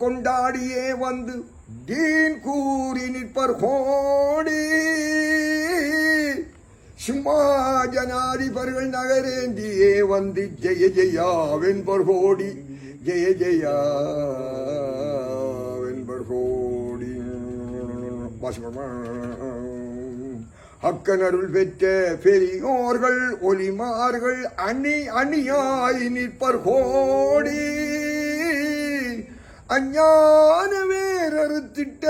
கொண்டாடியே வந்து தீன் கூறி நிற்பர் கோடி. சும்மா ஜனாதிபர்கள் நகரேந்தியே வந்து ஜெய ஜெயா வெண்பர் கோடி. ஜெய ஜெயா வெண்பர் கோடி. அக்கனருள் பெற்ற பெரியோர்கள் ஒலிமார்கள் அணி அணியாய் நிற்பர் கோடி. அஞ்ஞான வேறறுத்திட்ட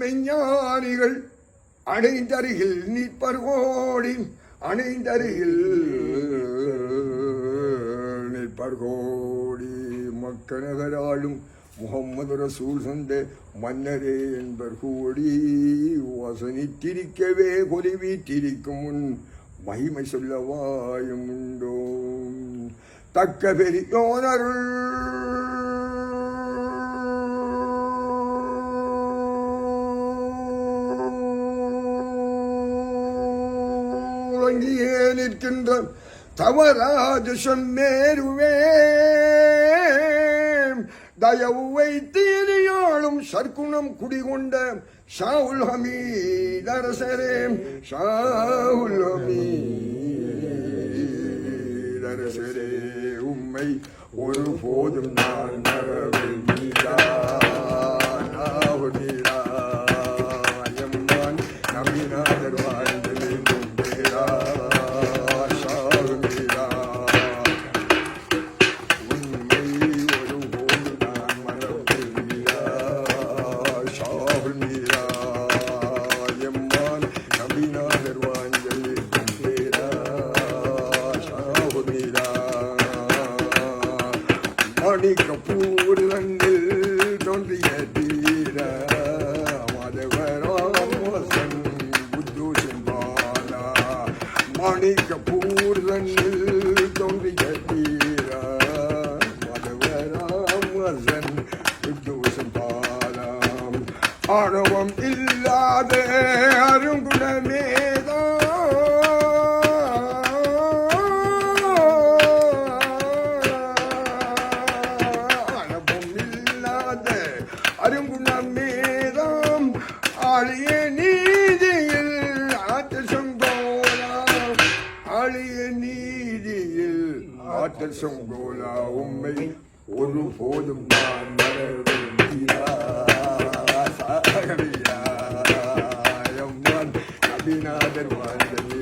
மெஞ்ஞானிகள் அணைந்தருகில் நிற்பர்கோடி அணைந்தருகில் நிற்பர்கோடி. மக்கநகராளும் முகம்மது ரசூல் சந்த மன்னரே என்பர் கூடி வசனித்திரிக்கவே கொலிவீட்டிரிக்கும் முன் மகிமை சொல்ல வாயும் உண்டோ தக்க பெரியோனருள் உறங்கியே நிற்கின்ற தவராஜ சொன்னேருவே தயவு வைத்தீரியாளும் சர்க்குணம் குடிகொண்ட ஷாவுல் ஹமீத் அரசரே. ஷாவுல் ஹமீத் அரசரே உம்மை ஒரு போதும் நான் மறவில் நீரா ஷாவுல் மீரா. மணிக்கப்பூர் தோன்றிய தீர. மதவராமோசன் புத்தூசின் பாலா மணிக்கப்பூர் தன்னில் தோன்றிய தீர. மதவராமோசன் புத்தூசின் பாலாம் ஆணவம் இல்லாத அருங்குணமேதா. அருங்குணமேதாம் நீதியில் ஆற்றல் சொங்கோலா. ஆழிய நீதியில் ஆற்றல் சொங்கோலா. உம்மை ஒரு போதும் நான் மறவில்லா சாகரியா எம்மான் வாழ்ந்தது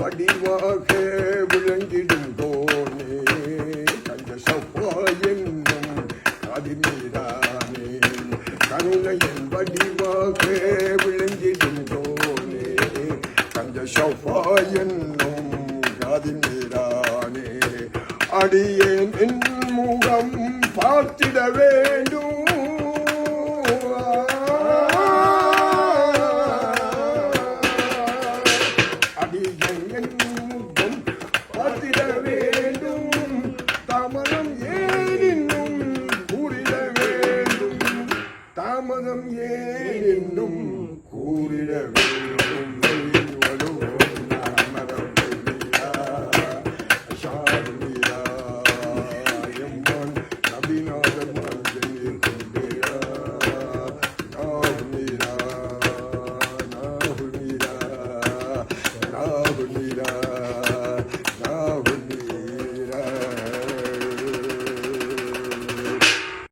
வடிவாக என்னும் காதிமீரானே அடியேன் முகம் பார்த்திட வேண்டும். அடியேன் முகம் பார்த்திட வேண்டும்.